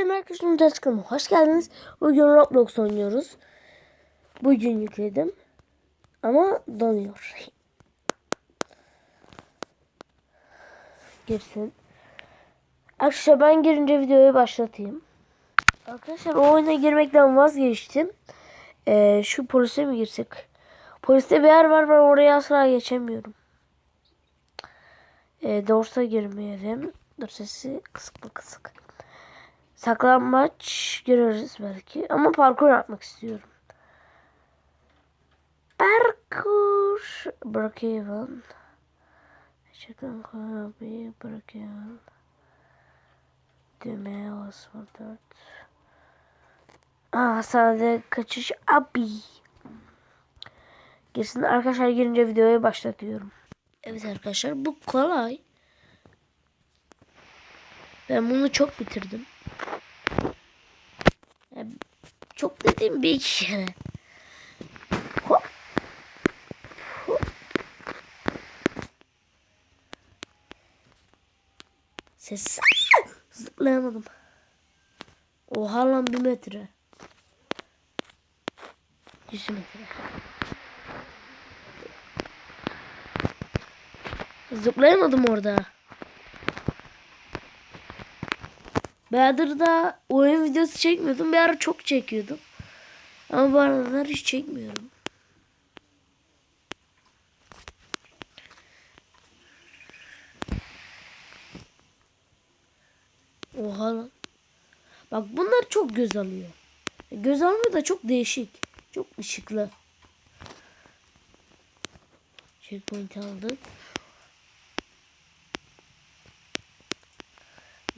geldin arkadaşlar. Hoş geldiniz. Bugün Roblox oynuyoruz. Bugün yükledim. Ama donuyor. Girsin. Arkadaşlar ben girince videoyu başlatayım. Arkadaşlar o oyuna girmekten vazgeçtim. Ee, şu polise mi girsek? Poliste bir yer var ben oraya asla geçemiyorum. Ee, Dorsa girmeyelim. Dur sesi kısık mı kısık. Saklambaç gireriz belki. Ama parkur yapmak istiyorum. Parkur. Brookhaven. Chicken Kirby. Brookhaven. Düğmeye basma 4. Aa sadece kaçış abi. Girsin arkadaşlar girince videoyu başlatıyorum. Evet arkadaşlar bu kolay. Ben bunu çok bitirdim. Çok dediğim bir iki kere. Hop. Hop. Ses. Zıplayamadım. Oha lan bir metre. Yüz metre. Zıplayamadım orada. Bayağıdır oyun videosu çekmiyordum. Bir ara çok çekiyordum. Ama bu aralar hiç çekmiyorum. Oha lan. Bak bunlar çok göz alıyor. Göz almıyor da çok değişik. Çok ışıklı. Checkpoint aldık.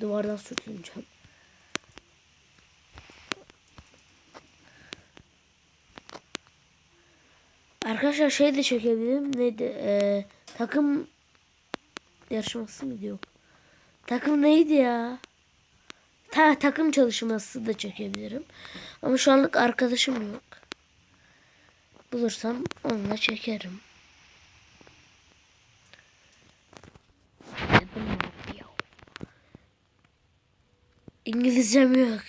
Duvardan sürtüneceğim. Arkadaşlar şey de çekebilirim. Neydi? Ee, takım yarışması mı diyor? Takım neydi ya? Ta takım çalışması da çekebilirim. Ama şu anlık arkadaşım yok. Bulursam onunla çekerim. İngilizcem yok.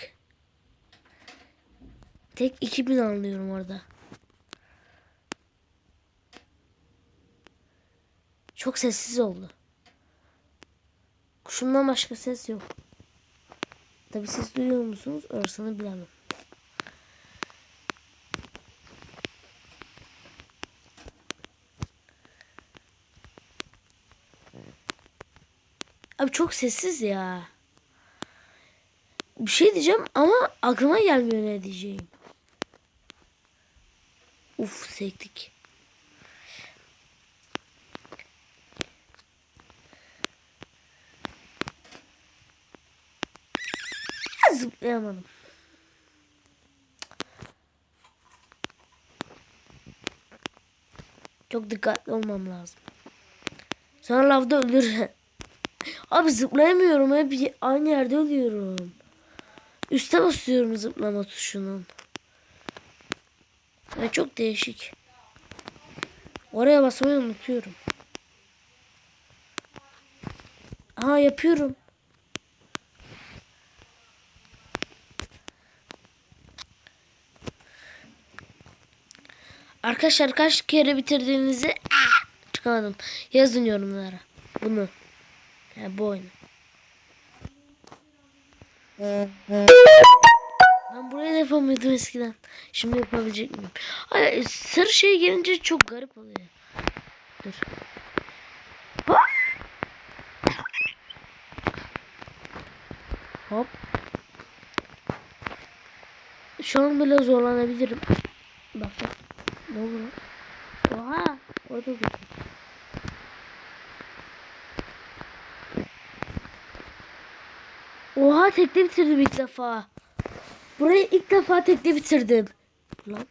Tek 2000 anlıyorum orada. Çok sessiz oldu. Kuşumdan başka ses yok. Tabi siz duyuyor musunuz? Orasını bilemem. Abi çok sessiz ya. Bir şey diyeceğim ama aklıma gelmiyor ne diyeceğim. Uf sektik. Zıplayamadım. Çok dikkatli olmam lazım. Sonra lavda ölür. Abi zıplayamıyorum. Hep aynı yerde ölüyorum. Üste basıyorum zıplama tuşunun. Ve çok değişik. Oraya basmayı unutuyorum. Aha yapıyorum. Arkadaşlar kaç kere bitirdiğinizi ah, çıkamadım. Yazın yorumlara. Bunu. Yani bu oyunu. Ben burayı da yapamıyordum eskiden. Şimdi yapabilecek miyim? Ay, sarı şey gelince çok garip oluyor. Dur. Hop. Şu an bile zorlanabilirim. Bak. Ne olur? Oha. Orada dur. Oha tekte bitirdim ilk defa. Burayı ilk defa tekte bitirdim. Lan.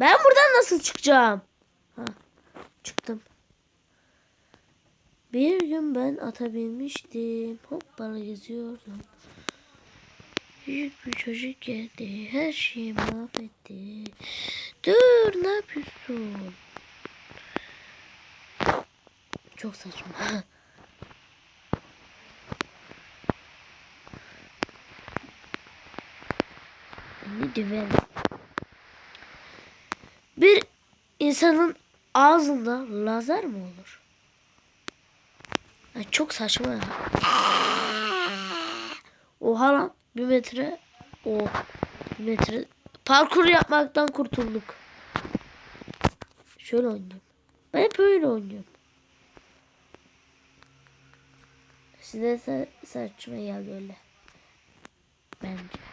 Ben buradan nasıl çıkacağım? Ha, çıktım. Bir gün ben atabilmiştim. Hoppala geziyordum. Büyük bir çocuk geldi. Her şeyi mahvetti. Dur ne yapıyorsun? Çok saçma. Döverim. Bir insanın ağzında lazer mi olur? Ya çok saçma ya. Oha lan bir metre. O bir metre. Parkur yapmaktan kurtulduk. Şöyle oynuyorum. Ben hep öyle oynuyorum. Size sa- saçma geldi öyle. Bence.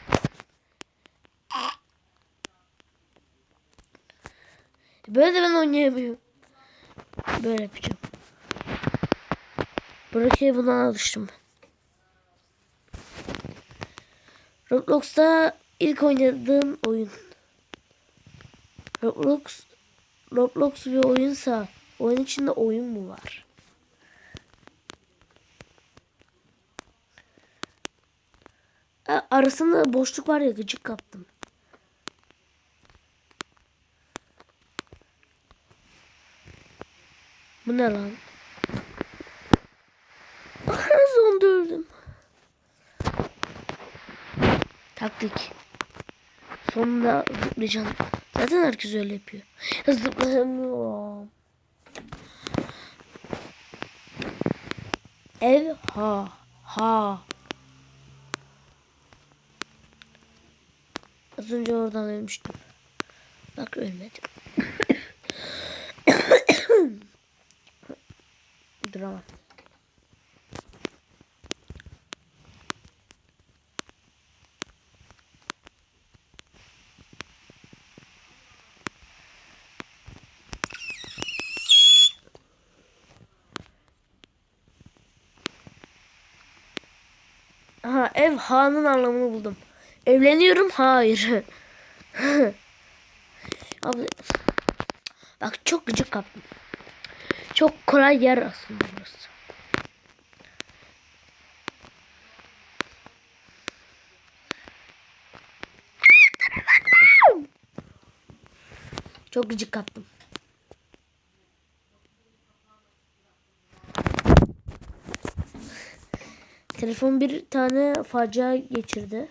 Böyle de ben oynayamıyorum. Böyle yapacağım. Bırakayım buna alıştım. Roblox'ta ilk oynadığım oyun. Roblox Roblox bir oyunsa oyun içinde oyun mu var? Arasında boşluk var ya gıcık kaptım. Bu ne lan? Zonda öldüm. Taktik. Sonunda zıplayacağım. Zaten herkes öyle yapıyor. Ya Zıplayamıyorum. Ev ha ha. Az önce oradan ölmüştüm. Bak ölmedim. Duramam. Aha ev ha'nın anlamını buldum. Evleniyorum hayır. Abi bak çok gıcık kaptım. Çok kolay yer aslında burası. Çok gıcık kaptım. Telefon bir tane facia geçirdi.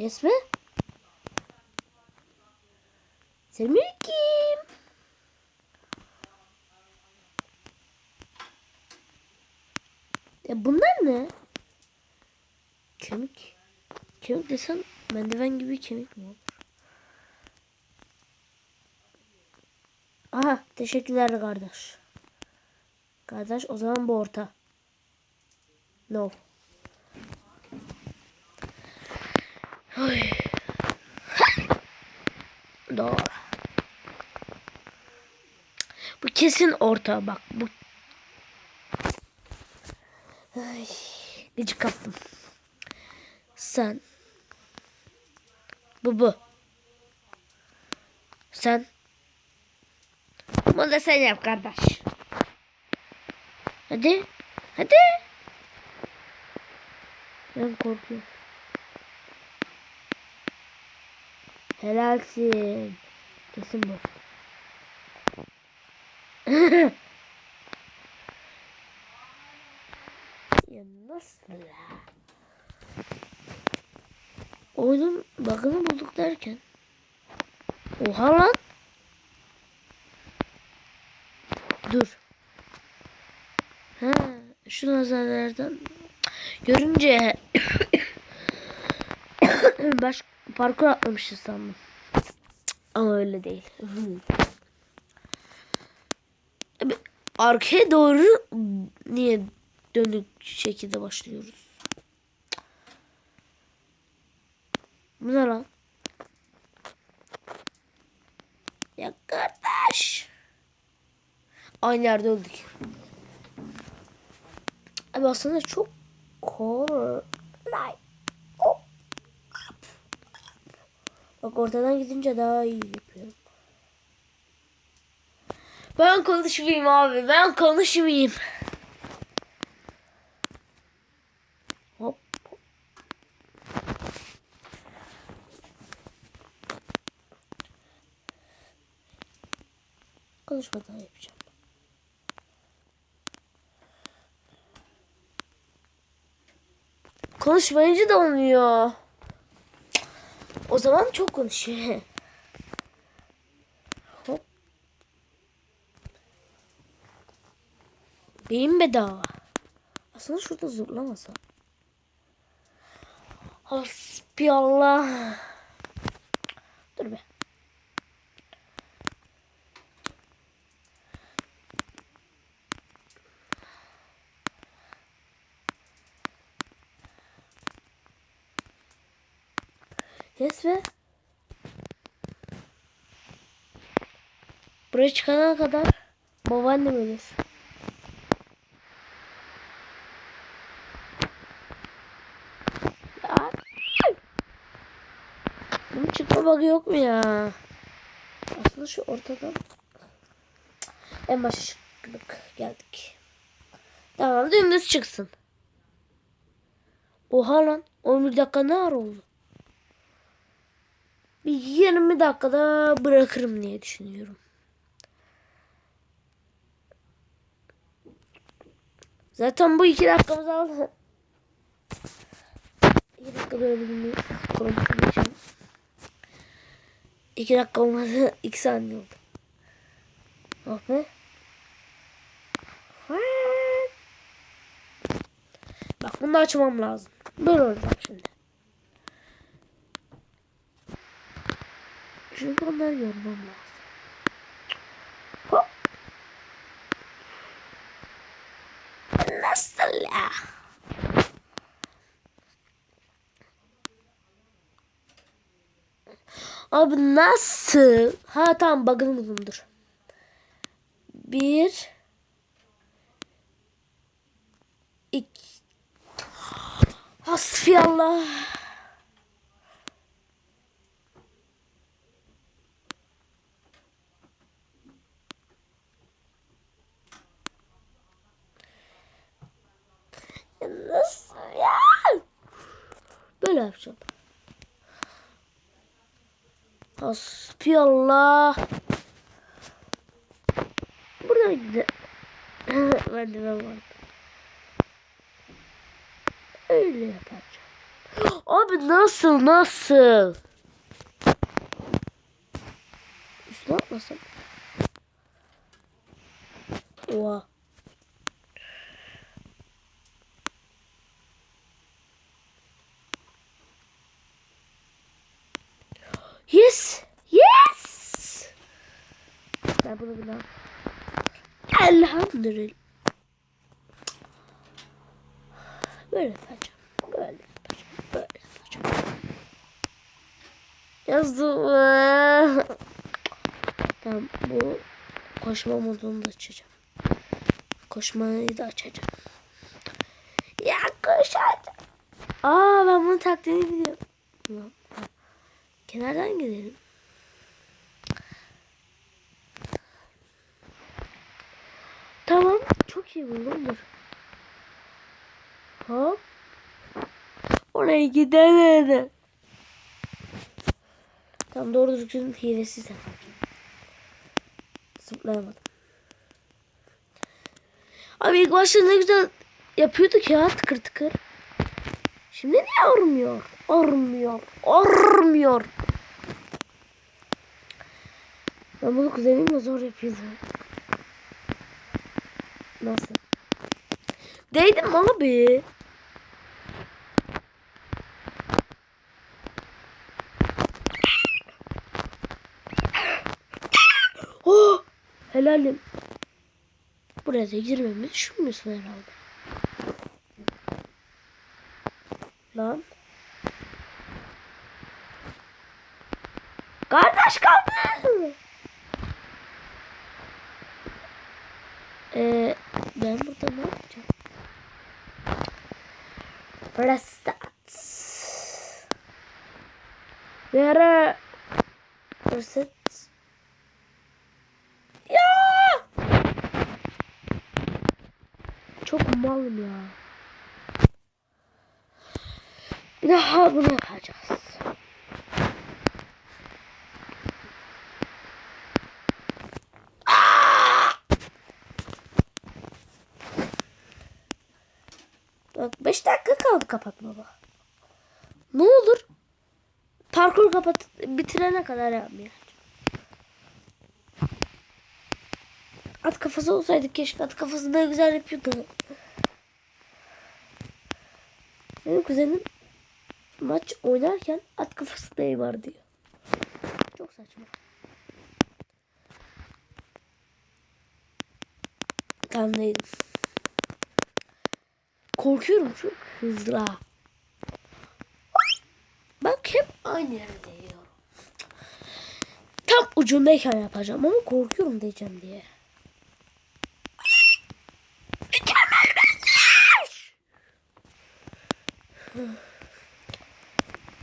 Yes mi? Selamünaleyküm. Ya bunlar ne? Kemik. Kemik desen merdiven gibi kemik mi olur? Aha teşekkürler kardeş. Kardeş o zaman bu orta. No. Oy. Doğru. Bu kesin orta bak bu. Ay, gıcık kaptım. Sen. Bu bu. Sen. Bunu da sen yap kardeş. Hadi. Hadi. Ben korkuyorum. Helalsin. Kesin bu. ya nasıl ya? Oyunun bug'ını bulduk derken. Oha lan. Dur. Ha, şu lazerlerden görünce baş parkur atlamışız sandım. Ama öyle değil. Arkaya doğru niye dönük şekilde başlıyoruz? Bu ne lan? Ya kardeş. Aynı yerde öldük. Abi aslında çok kolay. Bak ortadan gidince daha iyi yapıyorum. Ben konuşmayayım abi. Ben konuşmayayım. Hop. hop. Konuşmadan yapacağım. Konuşmayınca da olmuyor. Zaman çok konuşuyor. Hop. Beyin bedava. Aslında şurada zıplamasam. Hasbiyallah. Dur be. Yes be. Buraya çıkana kadar babaannem ölür. Bunun çıkma bug'ı yok mu ya? Aslında şu ortadan en başa çıktık geldik. Tamam dümdüz çıksın. Oha lan 11 dakika ne ara oldu? Bir 20 dakikada bırakırım diye düşünüyorum. Zaten bu iki dakikamız aldı. İki dakika böyle geçelim. İki dakika olmadı. iki saniye oldu. Oh be. Bak bunu da açmam lazım. Böyle olacak şimdi. Çünkü onları yormam lazım. Hop. Ya? Abi nasıl? Ha tamam bug'ını buldum dur. Bir. İki. Hasbiyallah. Nasıl ya? Böyle yapacağım. Hasbiyallah. Buradan gidelim. ben de. Öyle yapacağım. Abi nasıl nasıl? Üstüne atmasam. Oha. Yes. Yes. Ben bunu bile Elhamdülillah. Böyle yapacağım. Böyle yapacağım. Böyle yapacağım. Yazdım. Tamam bu koşma modunu da açacağım. Koşmayı da açacağım. Ya koşacağım. Aa ben bunu taktiğini biliyorum. Kenardan gidelim. Tamam. Çok iyi buldum. Dur. Hop. Oraya gidemedim. Tam doğru düzgün hilesiz. Zıplayamadım. Abi ilk başta ne güzel yapıyorduk ya tıkır tıkır. Şimdi niye olmuyor? Olmuyor. Olmuyor. Ben bunu kuzenimle zor yapıyordum. Nasıl? Değdim abi. Oh! Helalim. Buraya da girmemi düşünmüyorsun herhalde. Lan. Kardeş kaldı. Ee, ben burada ne yapacağım? Restat. Where reset? Ya! Çok malım ya. Bir daha bunu yapacağız. Bak 5 dakika kaldı kapatmama. Ne olur? Parkur kapat bitirene kadar yapmayacağım. At kafası olsaydı keşke at kafası da güzel yapıyordu. Benim kuzenim maç oynarken at kafası Neymar diyor. Çok saçma. Kandaydım. Korkuyorum çok hızlı. Bak hep aynı yere değiyorum. Tam ucundayken yapacağım ama korkuyorum diyeceğim diye.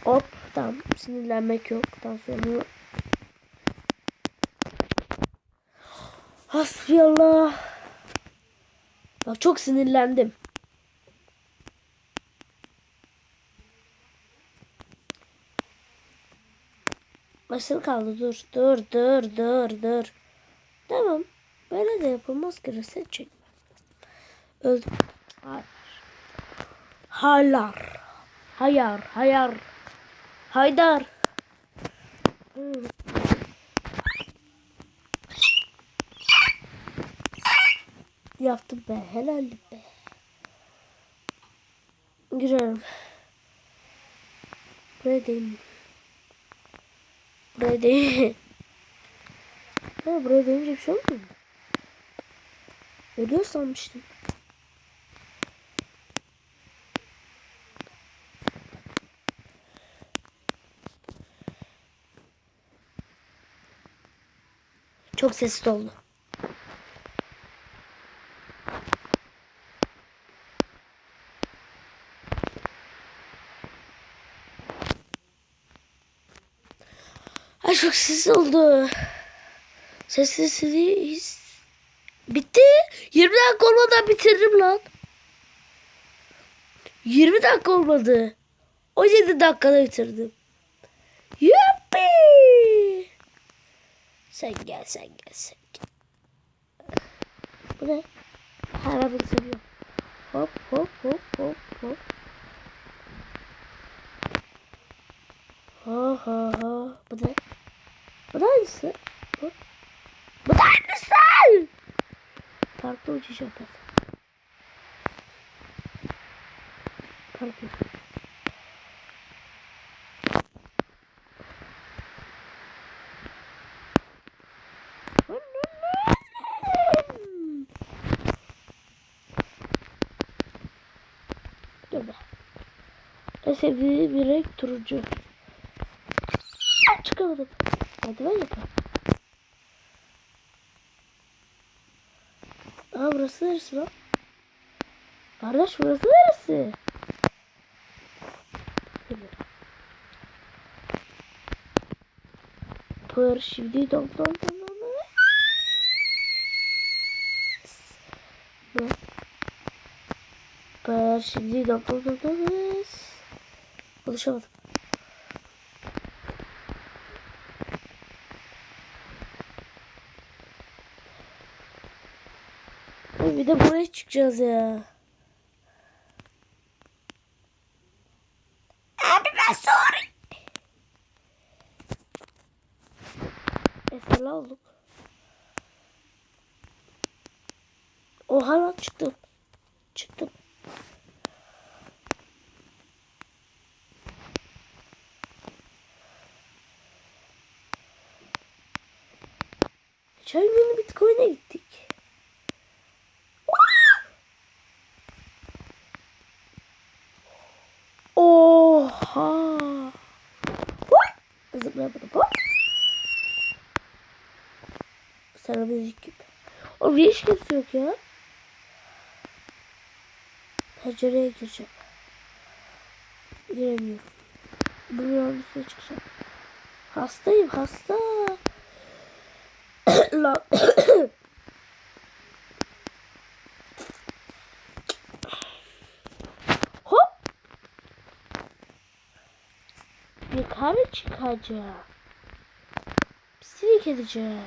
Hop tamam sinirlenmek yok. Tansiyonu Hasbiyallah. Bak çok sinirlendim. Başını kaldı dur dur dur dur dur. Tamam. Böyle de yapılmaz ki reset çekme. Öldüm. Hayır. Haylar. Hayar. Hayar. Haydar. Hı. Yaptım be. Helal be. Girelim. Buraya değil mi? Buraya değil. Ha buraya deyince bir şey olmuyor mu? Ölüyor sanmıştım. Çok sessiz oldu. Çok sessiz oldu. Sessizliği bitti. 20 dakika olmadan bitirdim lan. 20 dakika olmadı. 17 dakikada bitirdim. Yuppi. Sen gel sen gel sen gel. Bu ne? Her an seviyorum. Hop hop hop hop hop. Ha ha ha. Bu ne? Bu da aynısı. Bu, bu da aynısı. Farklı uçuş yapalım. Farklı. Dur be. En sevdiği bir renk turuncu. Çıkamadım. Hadi ben yapayım. Aa burası neresi lan? Kardeş burası neresi? Bilmiyorum. Pır şimdi dom dom dom dom dom. Ne? Pır şimdi dom dom dom dom. Konuşamadım. Ay, Bir de buraya çıkacağız ya. Abi ben sorry. Mesela olduk. Oha lan çıktım. Çıktım. Geçen gün Bitcoin'e gittik. Oha. What? Zıplayamadım. Hop. Sana müzik gibi. O hiç kimse yok ya. Pencereye gireceğim. Giremiyorum. Bunun üstüne çıkacağım. Hastayım hasta. Lan. yukarı çıkacağım. Pislik edeceğim.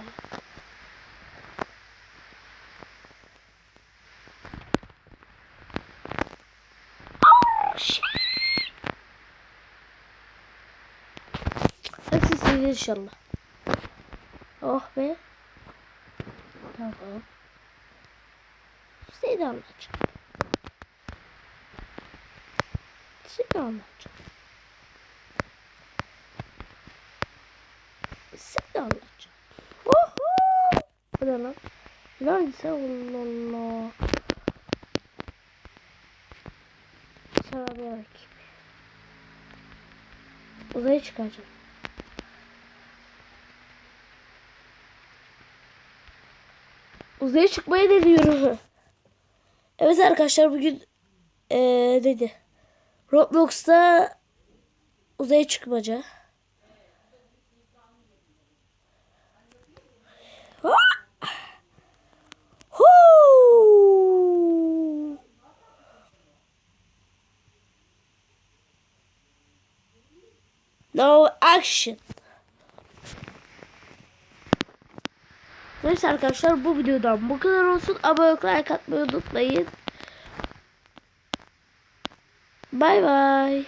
Oh, Hepsi silir inşallah. Oh be. Tamam. Seni de anlatacağım. Seni. Lan Allah Allah. Selamünaleyküm. Uzaya çıkacağım. Uzaya çıkmayı deniyorum. Evet arkadaşlar bugün eee dedi. Roblox'ta uzaya çıkmaca. No action. Neyse arkadaşlar bu videodan bu kadar olsun. Abone olup like atmayı unutmayın. Bay bay.